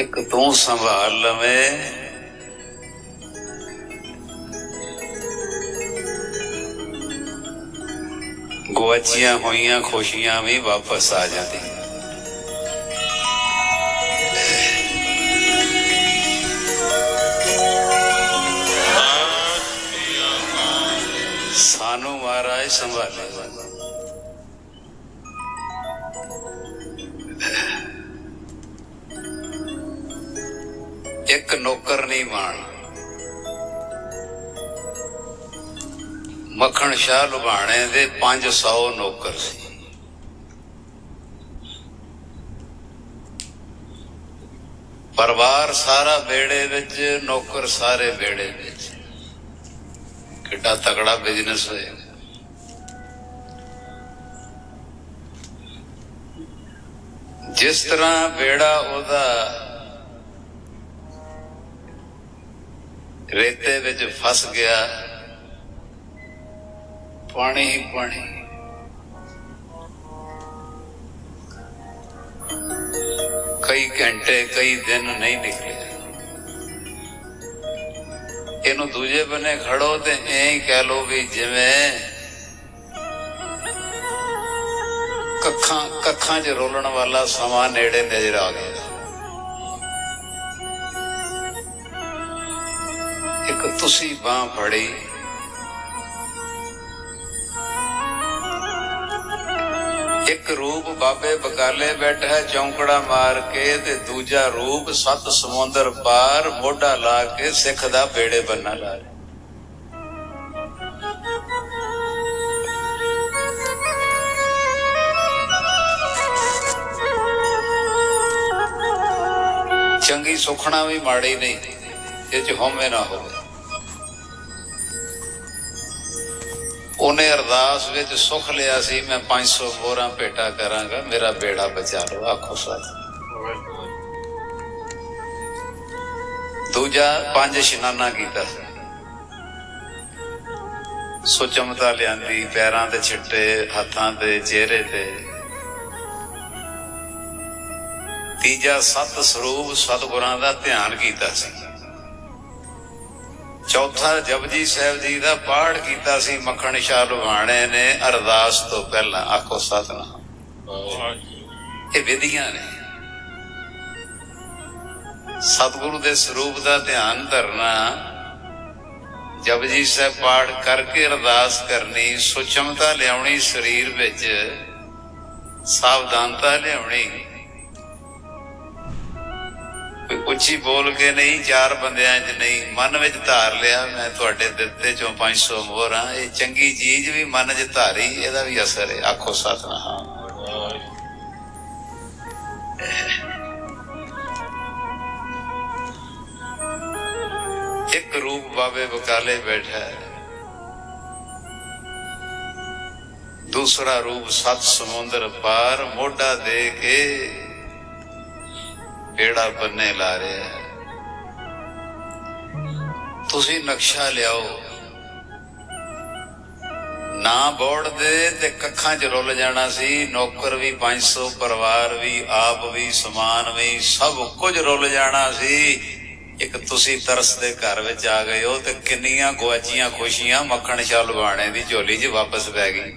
ਇੱਕ ਤੂੰ ਸੰਭਾਲ ਲਵੇਂ। ਗੁਆਚੀਆਂ ਹੋਈਆਂ ਖੁਸ਼ੀਆਂ ਵੀ ਵਾਪਸ ਆ ਜਾਂਦੀਆਂ। ਸਾਨੂੰ ਮਹਾਰਾਜ ਸੰਭਾਲੇ। ਇੱਕ ਨੌਕਰ ਨਹੀਂ ਮਾਣ ਮੱਖਣ ਸ਼ਾਹ ਲੁਬਾਣੇ ਦੇ 500 ਨੌਕਰ ਸੀ। ਪਰਿਵਾਰ ਸਾਰਾ ਬੇੜੇ ਵਿੱਚ, ਨੌਕਰ ਸਾਰੇ ਬੇੜੇ ਵਿੱਚ। ਕਿੱਡਾ ਤਕੜਾ ਬਿਜ਼ਨਸ ਹੋਇਆ। ਜਿਸ ਤਰ੍ਹਾਂ ਬੇੜਾ ਉਹਦਾ ਰੇਤੇ ਵਿੱਚ ਫਸ ਗਿਆ। ਪਾਣੀ ਹੀ ਪਾਣੀ। ਕਈ ਘੰਟੇ, ਕਈ ਦਿਨ ਨਹੀਂ ਨਿਕਲੇ। ਇਹਨੂੰ ਦੂਜੇ ਬੰਨੇ ਖੜੋ ਤੇ ਐਂ ਕਹਿ ਲੋ ਵੀ ਜਿਵੇਂ ਕੱਖਾਂ ਕੱਖਾਂ 'ਚ ਰੋਲਣ ਵਾਲਾ ਸਮਾਂ ਨੇੜੇ ਨਜ਼ਰ ਆ ਗਿਆ। ਇੱਕ ਤੁਸੀਂ ਬਾਹ ਫੜੀ। ਇੱਕ ਰੂਪ ਬਾਬੇ ਬਕਾਲੇ ਬੈਠਾ ਚੌਂਕੜਾ ਮਾਰ ਕੇ ਤੇ ਦੂਜਾ ਰੂਪ ਸੱਤ ਸਮੁੰਦਰ ਪਾਰ ਮੋਢਾ ਲਾ ਕੇ ਸਿੱਖ ਦਾ ਬੇੜੇ ਬੰਨਾ ਲਾ ਰਿਹਾ ਚੰਗੀ ਸੁਖਣਾ ਵੀ ਮਾੜੀ ਨਹੀਂ, ਇਹ ਚ ਹੋਮੇ ਨਾ ਹੋਵੇ। ਉਹਨੇ ਅਰਦਾਸ ਵਿੱਚ ਸੁਖ ਲਿਆ ਸੀ, ਮੈਂ 500 ਮੋਹਰਾਂ ਭੇਟਾ ਕਰਾਂਗਾ, ਮੇਰਾ ਬੇੜਾ ਬਚਾ ਲਓ, ਆਖੋ ਸੱਚ। ਦੂਜਾ, ਪੰਜ ਇਸ਼ਨਾਨਾ ਕੀਤਾ ਸੀ। ਸੁਚਮਤਾ ਲਿਆਂਦੀ, ਪੈਰਾਂ ਤੇ ਛਿੱਟੇ, ਹੱਥਾਂ ਤੇ ਚਿਹਰੇ ਤੇ। ਤੀਜਾ, ਸਤ ਸਰੂਪ ਸਤਗੁਰਾਂ ਦਾ ਧਿਆਨ ਕੀਤਾ ਸੀ। ਚੌਥਾ ਜਪਜੀ ਸਾਹਿਬ ਜੀ ਦਾ ਪਾਠ ਕੀਤਾ ਸੀ ਮੱਖਣ ਸ਼ਾਹ ਲੁਹਾਣੇ ਨੇ ਅਰਦਾਸ ਤੋਂ ਪਹਿਲਾਂ। ਆਖੋ ਸਤਨਾਮ। ਇਹ ਵਿਧੀਆਂ ਨੇ। ਸਤਿਗੁਰੂ ਦੇ ਸਰੂਪ ਦਾ ਧਿਆਨ ਧਰਨਾ ਜਪਜੀ ਸਾਹਿਬ ਪਾਠ ਕਰਕੇ ਅਰਦਾਸ ਕਰਨੀ ਸੁਚਮਤਾ ਲਿਆਉਣੀ ਸਰੀਰ ਵਿੱਚ ਸਾਵਧਾਨਤਾ ਲਿਆਉਣੀ ਉੱਚੀ ਬੋਲ ਕੇ ਨਹੀਂ, ਚਾਰ ਬੰਦਿਆਂ 'ਚ ਨਹੀਂ, ਮਨ ਵਿੱਚ ਧਾਰ ਲਿਆ ਮੈਂ ਤੁਹਾਡੇ ਦਿੱਤੇ ਚੋਂ 500 ਮੋਹਰਾਂ। ਇਹ ਚੰਗੀ ਚੀਜ਼ ਵੀ ਮਨ 'ਚ ਧਾਰੀ, ਇਹਦਾ ਵੀ ਅਸਰ ਹੈ। ਆਖੋ ਸਤਨਾਮ। ਇੱਕ ਰੂਪ ਬਾਬੇ ਬਕਾਲੇ ਬੈਠਾ ਹੈ। ਦੂਸਰਾ ਰੂਪ ਸਤ ਸਮੁੰਦਰ ਪਾਰ ਮੋਢਾ ਦੇ ਕੇ ਬੇੜਾ ਬੰਨੇ ਲਾ ਰਿਹਾ ਤੁਸੀਂ ਨਕਸ਼ਾ ਲਿਆਓ। ਨਾ ਬੋੜ ਦੇ ਤੇ ਕੱਖਾਂ 'ਚ ਰੁੱਲ ਜਾਣਾ ਸੀ। ਨੌਕਰ ਵੀ 500 ਪਰਿਵਾਰ ਵੀ, ਆਪ ਵੀ, ਸਮਾਨ ਵੀ, ਸਭ ਕੁਝ ਰੁੱਲ ਜਾਣਾ ਸੀ। ਇੱਕ ਤੁਸੀਂ ਤਰਸ ਦੇ ਘਰ ਵਿੱਚ ਆ ਗਏ ਹੋ ਤੇ ਕਿੰਨੀਆਂ ਗੁਆਚੀਆਂ ਖੁਸ਼ੀਆਂ ਮੱਖਣ ਸ਼ਾਹ ਲਵਾਣੇ ਦੀ ਝੋਲੀ 'ਚ ਵਾਪਸ ਪੈ ਗਈ।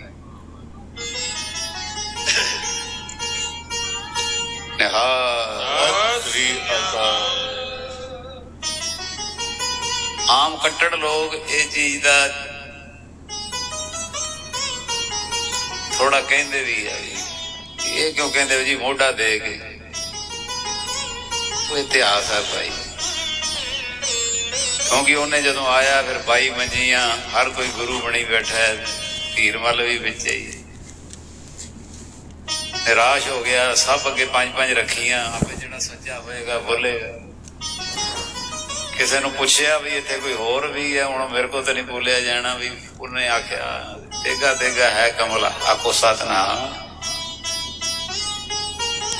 ਨਿਹਾਲ। ਸ੍ਰੀ ਅਕਾਲ ਆਮ ਕੱਟੜ ਲੋਕ ਇਹ ਚੀਜ਼ ਦਾ ਥੋੜਾ ਕਹਿੰਦੇ ਵੀ ਆ ਇਹ ਕਿਉਂ ਕਹਿੰਦੇ ਵੀ ਜੀ ਮੋਢਾ ਦੇ ਕੇ? ਉਹ ਇਤਿਹਾਸ ਹੈ ਭਾਈ। ਕਿਉਂਕਿ ਉਹਨੇ ਜਦੋਂ ਆਇਆ ਫਿਰ ਬਾਈ ਮੰਜੀਆਂ, ਹਰ ਕੋਈ ਗੁਰੂ ਬਣੀ ਬੈਠਾ ਹੈ ਧੀਰਮਲ ਵੀ ਵਿੱਚ ਹੀ ਨਿਰਾਸ਼ ਹੋ ਗਿਆ, ਸਭ ਅੱਗੇ ਪੰਜ ਪੰਜ ਰੱਖੀਆਂ, ਆਪੇ ਜਿਹੜਾ ਸੱਚਾ ਹੋਏਗਾ, ਬੋਲੇਗਾ। ਕਿਸੇ ਨੂੰ ਪੁੱਛਿਆ ਵੀ ਇੱਥੇ ਕੋਈ ਹੋਰ ਵੀ ਹੈ, ਹੁਣ ਮੇਰੇ ਕੋਲ ਤਾਂ ਨਹੀਂ ਬੋਲਿਆ ਜਾਣਾ ਵੀ, ਉਹਨੇ ਆਖਿਆ, ਤੇਗਾ ਤੇਗਾ ਹੈ ਕਮਲਾ ਆਕੋ ਸਤਨਾਮ।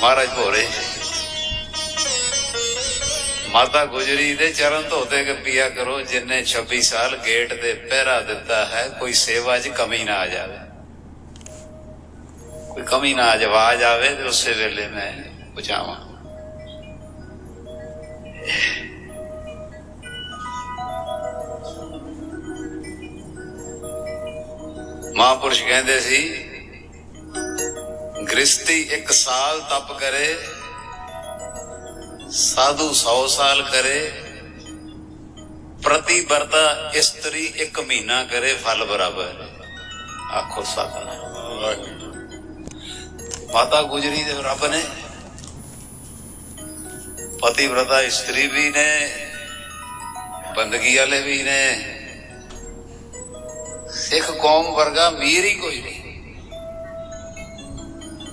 ਮਹਾਰਾਜ ਭੋਰੇ ਮਾਤਾ ਗੁਜਰੀ ਦੇ ਚਰਨ ਧੋਤੇ ਕੇ ਪੀਆ ਕਰੋ, ਜਿੰਨੇ 26 ਸਾਲ ਗੇਟ ਦੇ ਪਹਿਰਾ ਦਿੱਤਾ ਹੈ, ਕੋਈ ਸੇਵਾ 'ਚ ਕਮੀ ਨਾ ਆ ਜਾਵੇ। ਕੋਈ ਕਮੀ ਨਾ ਆ ਜਾਵੇ ਆਵੇ ਤੇ ਉਸੇ ਵੇਲੇ ਮੈਂ ਪਹੁੰਚਾਵਾਂ। ਮਹਾਪੁਰਸ਼ ਕਹਿੰਦੇ ਸੀ ਗ੍ਰਸਤੀ ਇੱਕ ਸਾਲ ਤਪ ਕਰੇ ਸਾਧੂ 100 ਸਾਲ ਕਰੇ ਪ੍ਰਤੀ ਵਰਤਾ ਇਸਤਰੀ ਇੱਕ ਮਹੀਨਾ ਕਰੇ ਫਲ ਬਰਾਬਰ। ਆਖੋ ਸਤਨਾਮ। ਮਾਤਾ ਗੁਜਰੀ ਦੇ ਰੱਬ ਨੇ ਪਤੀ ਵਰਤਾ ਇਸਤਰੀ ਵੀ ਨੇ, ਬੰਦਗੀ ਵਾਲੇ ਵੀ ਨੇ। ਸਿੱਖ ਕੌਮ ਵਰਗਾ ਮੀਰ ਹੀ ਕੋਈ ਨਹੀਂ।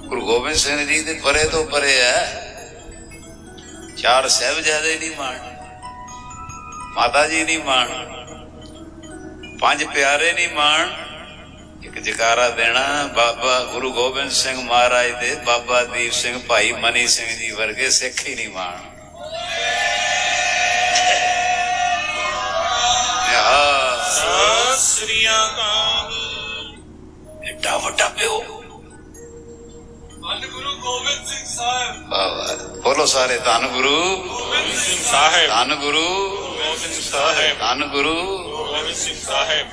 ਗੁਰੂ ਗੋਬਿੰਦ ਸਿੰਘ ਜੀ ਦੇ ਪਰੇ ਤੋਂ ਪਰੇ ਹੈ। ਚਾਰ ਸਹਿਬਜ਼ਾਦੇ ਨਹੀਂ ਮਾਣ, ਮਾਤਾ ਜੀ ਨਹੀਂ ਮਾਣ, ਪੰਜ ਪਿਆਰੇ ਨਹੀਂ ਮਾਣ। ਇੱਕ ਜਕਾਰਾ ਦੇਣਾ ਬਾਬਾ ਗੁਰੂ ਗੋਬਿੰਦ ਸਿੰਘ ਮਹਾਰਾਜ ਦੇ, ਬਾਬਾ ਦੀਪ ਸਿੰਘ ਭਾਈ ਮਨੀ ਸਿੰਘ ਜੀ ਵਰਗੇ ਸਿੱਖ ਹੀ ਨਹੀਂ ਮਾਣ। ਸਤਿ ਸ੍ਰੀ ਅਕਾਲ। ਐਡਾ ਵੱਡਾ ਪਿਓ। ਧੰਨ ਗੁਰੂ ਗੋਬਿੰਦ ਸਿੰਘ ਸਾਹਿਬ। ਵਾਹ ਵਾਹ। ਬੋਲੋ ਸਾਰੇ ਧੰਨ ਗੁਰੂ। ਗੋਬਿੰਦ ਸਿੰਘ ਸਾਹਿਬ। ਧੰਨ ਗੁਰੂ। ਗੋਬਿੰਦ ਸਿੰਘ ਸਾਹਿਬ। ਧੰਨ ਗੁਰੂ। ਗੋਬਿੰਦ ਸਿੰਘ ਸਾਹਿਬ।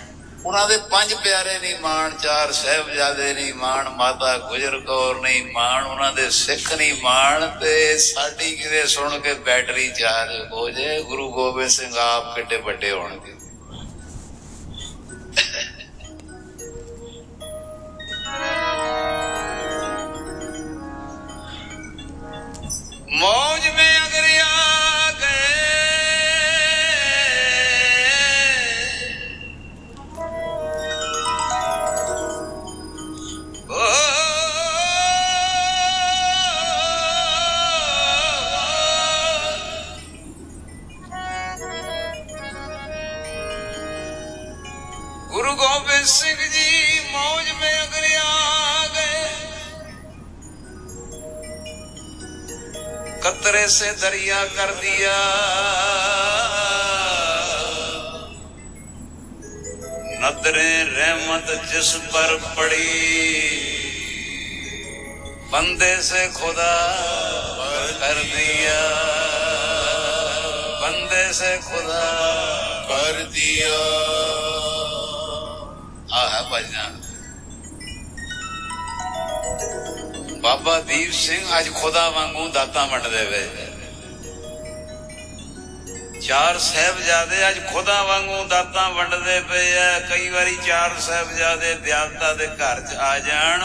ਉਹਨਾਂ ਦੇ ਪੰਜ ਪਿਆਰੇ ਨਹੀਂ ਮਾਣ ਚਾਰ ਸਹਿਬਜ਼ਾਦੇ ਨਹੀਂ ਮਾਣ ਮਾਤਾ ਗੁਜਰ ਕੌਰ ਨਹੀਂ ਮਾਣ ਉਹਨਾਂ ਦੇ ਸਿੱਖ ਨਹੀਂ ਮਾਣ ਤੇ ਸਾਡੀ ਕਿਤੇ ਸੁਣ ਕੇ ਬੈਟਰੀ ਚਾਰਜ ਹੋ ਜੇ ਗੁਰੂ ਗੋਬਿੰਦ ਸਿੰਘ ਆਪ ਕਿੱਡੇ ਵੱਡੇ ਹੋਣਗੇ। گوبند سنگھ جی موج میں اگر آ گئے قطرے سے دریا کر دیا نظریں رحمت جس پر پڑی بندے سے خدا کر دیا بندے سے خدا کر دیا ਭਜਣਾ ਬਾਬਾ ਦੀਪ ਸਿੰਘ ਅੱਜ ਖੁਦਾ ਵਾਂਗੂ ਦਾਤਾਂ ਵੰਡਦੇ ਪਏ। ਚਾਰ ਸਹਿਬਜ਼ਾਦੇ ਅੱਜ ਖੁਦਾ ਵਾਂਗੂ ਦਾਤਾਂ ਵੰਡਦੇ ਪਏ ਐ। ਕਈ ਵਾਰੀ ਚਾਰ ਸਹਿਬਜ਼ਾਦੇ ਦਿਆਲਤਾ ਦੇ ਘਰ 'ਚ ਆ ਜਾਣ।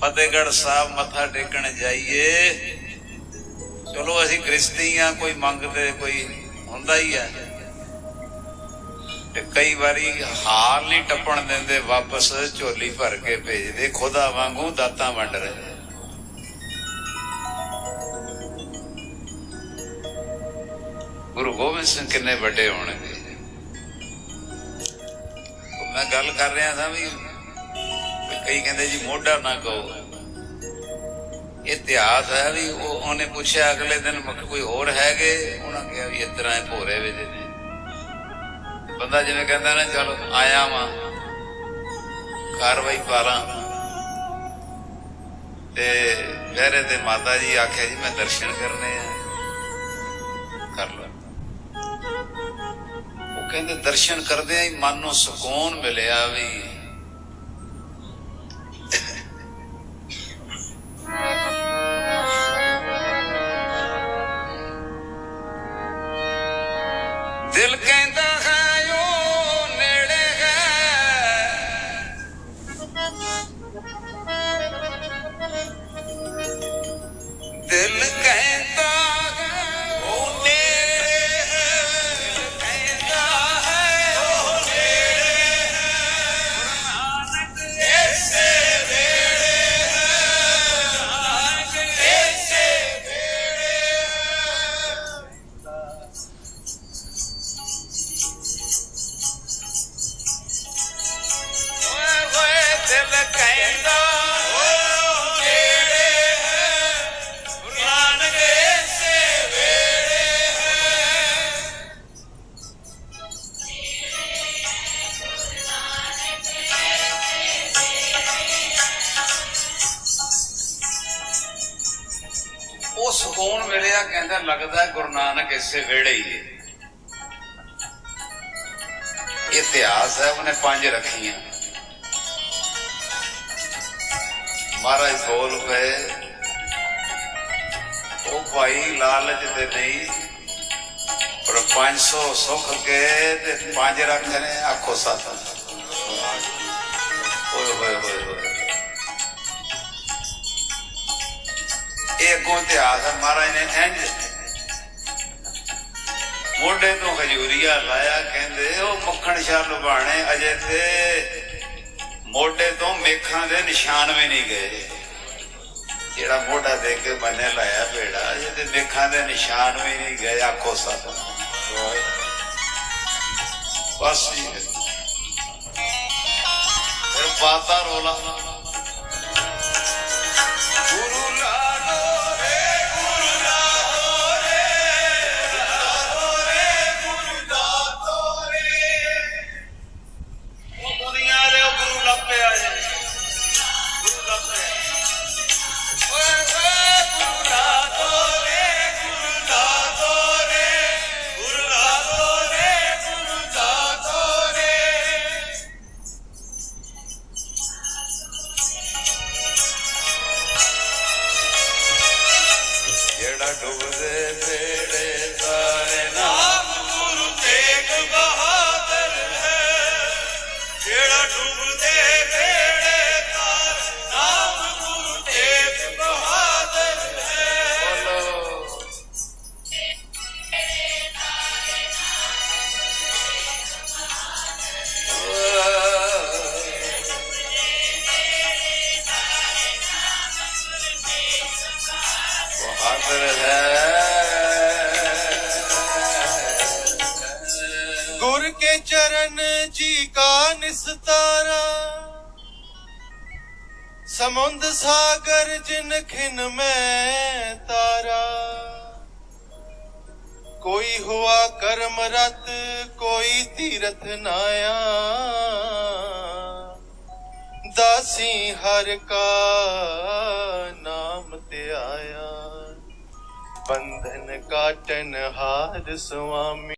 ਫਤਿਹਗੜ੍ਹ ਸਾਹਿਬ ਮੱਥਾ ਟੇਕਣ ਜਾਈਏ। ਚਲੋ ਅਸੀਂ ਗ੍ਰਸਤੀ ਆ ਕੋਈ ਮੰਗਦੇ, ਕੋਈ ਹੁੰਦਾ ਹੀ ਹੈ ਤੇ ਕਈ ਵਾਰੀ ਹਾਰ ਨਹੀਂ ਟੱਪਣ ਦਿੰਦੇ, ਵਾਪਸ ਝੋਲੀ ਭਰ ਕੇ ਭੇਜਦੇ, ਖੁਦਾ ਵਾਂਗੂ ਦਾਤਾਂ ਵੰਡ ਰਹੇ। ਗੁਰੂ ਗੋਬਿੰਦ ਸਿੰਘ ਕਿੰਨੇ ਵੱਡੇ ਹੋਣਗੇ। ਮੈਂ ਗੱਲ ਕਰ ਰਿਹਾ ਸਾਂ ਵੀ ਕਈ ਕਹਿੰਦੇ ਜੀ ਮੋਢਾ ਨਾ ਕਹੋ। ਇਤਿਹਾਸ ਹੈ ਵੀ ਉਹ ਉਹਨੇ ਪੁੱਛਿਆ ਅਗਲੇ ਦਿਨ ਮੁਕ ਕੋਈ ਹੋਰ ਹੈਗੇ? ਉਹਨਾਂ ਕਿਹਾ ਵੀ ਇਸ ਤਰ੍ਹਾਂ ਭੋਰੇ ਵੇ ਨੇ। ਬੰਦਾ ਜਿਵੇਂ ਕਹਿੰਦਾ ਨਾ, ਚਲ ਆਇਆ ਵਾਂ। ਕਾਰਵਾਈ ਪਾਰਾਂ ਤੇ ਵਹਿਰੇ ਤੇ ਮਾਤਾ ਜੀ ਆਖਿਆ ਜੀ, ਮੈਂ ਦਰਸ਼ਨ ਕਰਨੇ ਆ। ਕਰ ਲੈ। ਉਹ ਕਹਿੰਦੇ, ਦਰਸ਼ਨ ਕਰਦਿਆਂ ਹੀ ਮਨ ਨੂੰ ਸਕੂਨ ਮਿਲਿਆ ਵੀ ਸਕੂਨ ਮਿਲਿਆ ਕਹਿੰਦਾ ਲੱਗਦਾ ਗੁਰੂ ਨਾਨਕ ਇਸੇ ਵੇੜੇ ਹੀ ਹੈ। ਇਤਿਹਾਸ ਹੈ, ਉਹਨੇ ਪੰਜ ਰੱਖੀਆਂ। ਮਹਾਰਾਜ ਬੋਲ ਪਏ, ਉਹ ਭਾਈ ਲਾਲਚ ਤੇ ਨਹੀਂ, ਪਰ 500 ਸੁੱਖ ਕੇ ਤੇ ਪੰਜ ਰੱਖਣੇ ਆਖੋ ਸਤ। ਓਏ ਹੋਏ ਹੋਏ ਹੋਏ। ਇਹ ਅੱਗੋਂ ਇਤਿਹਾਸ ਹੈ ਮਹਾਰਾਜ ਨੇ ਇੰਜ ਮੋਢੇ ਤੋਂ ਹਜੂਰੀਆ ਲਾਇਆ, ਕਹਿੰਦੇ ਉਹ ਮੱਖਣ ਸ਼ਾਹ ਲੁਬਾਣੇ ਅਜੇ ਤੇ ਮੋਢੇ ਤੋਂ ਮੇਖਾਂ ਦੇ ਨਿਸ਼ਾਨ ਵੀ ਨਹੀਂ ਗਏ। ਜਿਹੜਾ ਮੋਢਾ ਦੇ ਕੇ ਬੰਨੇ ਲਾਇਆ ਭੇੜਾ, ਅਜੇ ਤੇ ਮੇਖਾਂ ਦੇ ਨਿਸ਼ਾਨ ਵੀ ਨਹੀਂ ਗਏ, ਆਖੋ ਸਤ। ਬਸ ਜੀ। ਫਿਰ ਪਾਤਾ ਰੋਲਾ। ਜਿਹੜਾ ਡੁੱਬਦੇ ਕਾ ਨਿਸਤਾਰਾ ਸਮੁੰਦ ਸਾਗਰ ਜਿਨ ਖਿਨ ਮੈਂ ਤਾਰਾ। ਕੋਈ ਹੁਆ ਕਰਮ ਰਤ, ਕੋਈ ਤੀਰਥ ਨਾਇਆ ਦਾਸੀ ਹਰ ਕਾ ਨਾਮ ਤੇ ਆਇਆ। ਬੰਧਨ ਕਾਟਨ ਹਾਰ ਸੁਆਮੀ